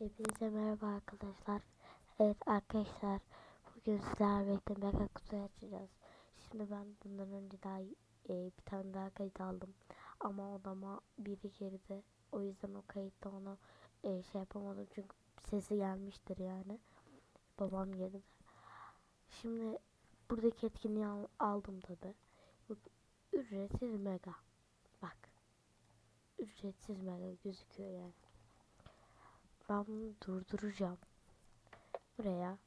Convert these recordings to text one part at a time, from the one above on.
Hepinize merhaba arkadaşlar. Evet arkadaşlar bugün sizlerle birlikte mega kutu açacağız. Şimdi ben bundan önce daha e, bir tane daha kayıt aldım. Ama odama biri girdi. O yüzden o kayıtta onu e, şey yapamadım çünkü sesi gelmiştir yani. Babam girdi. Şimdi buradaki etkinliği al- aldım tabi. Ücretsiz mega. Bak. Ücretsiz mega gözüküyor yani. Ben bunu durduracağım. Buraya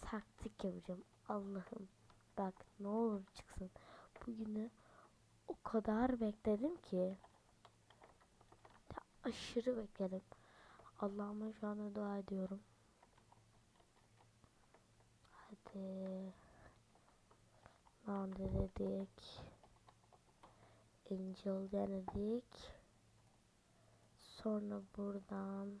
taktik yapacağım. Allah'ım. Bak ne olur çıksın. Bugünü o kadar bekledim ki. Ya, aşırı bekledim. Allah'ıma şu anda dua ediyorum. Hadi. Lan dedik. Angel denedik. Sonra buradan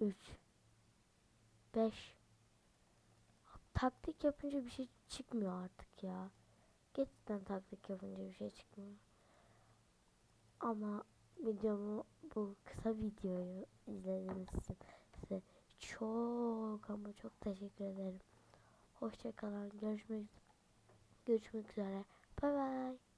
3 5 Taktik yapınca bir şey çıkmıyor artık ya. Gerçekten taktik yapınca bir şey çıkmıyor. Ama videomu bu kısa videoyu izlediğiniz için size çok ama çok teşekkür ederim. Hoşçakalın. Görüşmek görüşmek üzere. Bay bay.